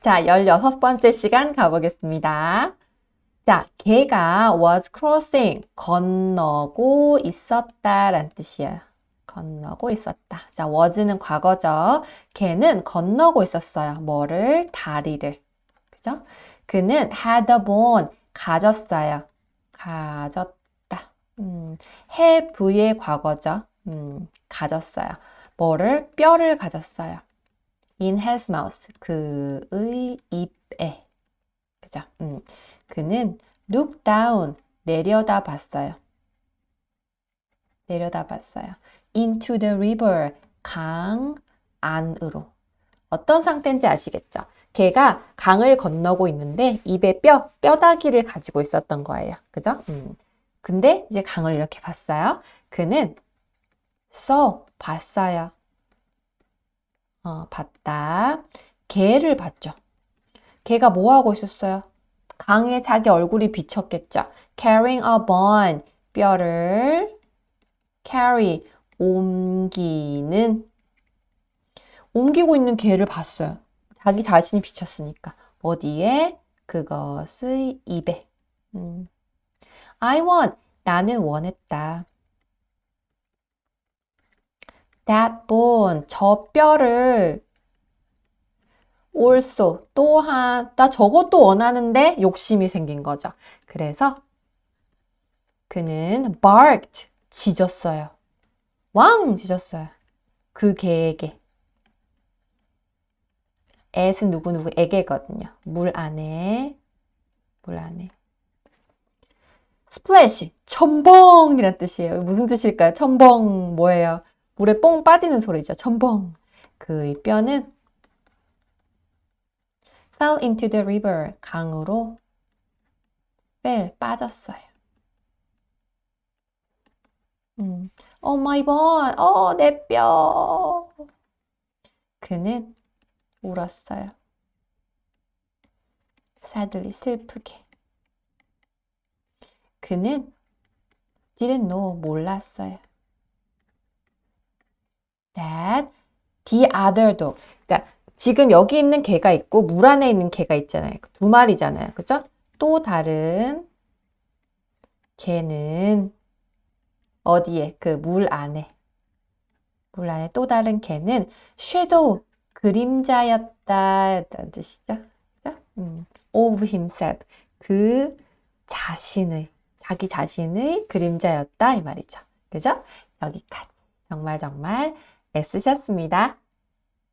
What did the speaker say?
자, 16번째 시간 가보겠습니다. 자, 걔가 was crossing, 건너고 있었다 라는 뜻이에요. 건너고 있었다. 자, was는 과거죠. 걔는 건너고 있었어요. 뭐를? 다리를. 그죠? 그는 had a bone, 가졌어요. 가졌다. 음, have의 과거죠. 음, 가졌어요. 뭐를? 뼈를 가졌어요. In his mouth, 그의 입에. 그죠? 음, 그는 look down, 내려다 봤어요. 내려다 봤어요. into the river, 강 안으로. 어떤 상태인지 아시겠죠? 걔가 강을 건너고 있는데 입에 뼈, 뼈다귀를 가지고 있었던 거예요. 그죠? 음. 근데 이제 강을 이렇게 봤어요. 그는 saw, 봤어요. 어, 봤다. 개를 봤죠. 개가 뭐 하고 있었어요? 강에 자기 얼굴이 비쳤겠죠. carrying a bone, 뼈를 carry, 옮기는 옮기고 있는 개를 봤어요. 자기 자신이 비쳤으니까. 어디에? 그것의 입에. 음. I want, 나는 원했다. That bone, 저 뼈를 also, 또한, 나 저것도 원하는데 욕심이 생긴 거죠. 그래서 그는 barked, 짖었어요. 왕 짖었어요. 그 개에게. at은 누구누구에게거든요. 물 안에, 물 안에. splash, 첨벙이란 뜻이에요. 무슨 뜻일까요? 첨벙 뭐예요? 물에 뽕 빠지는 소리죠. 첨벙. 그의 뼈는 fell into the river. 강으로 fell, 빠졌어요. 음, oh my bone, 어, 내 뼈. 그는 울었어요. sadly, 슬프게. 그는 didn't know, 몰랐어요. That the other dog. 그러니까 지금 여기 있는 개가 있고 물 안에 있는 개가 있잖아요. 두 마리잖아요. 그죠? 또 다른 개는 어디에? 그 물 안에. 물 안에 또 다른 개는 shadow, 그림자였다. 라는 뜻이죠. 그죠? 음, of himself. 그 자신의, 자기 자신의 그림자였다. 이 말이죠. 그죠? 여기까지. 정말 정말 애쓰셨습니다.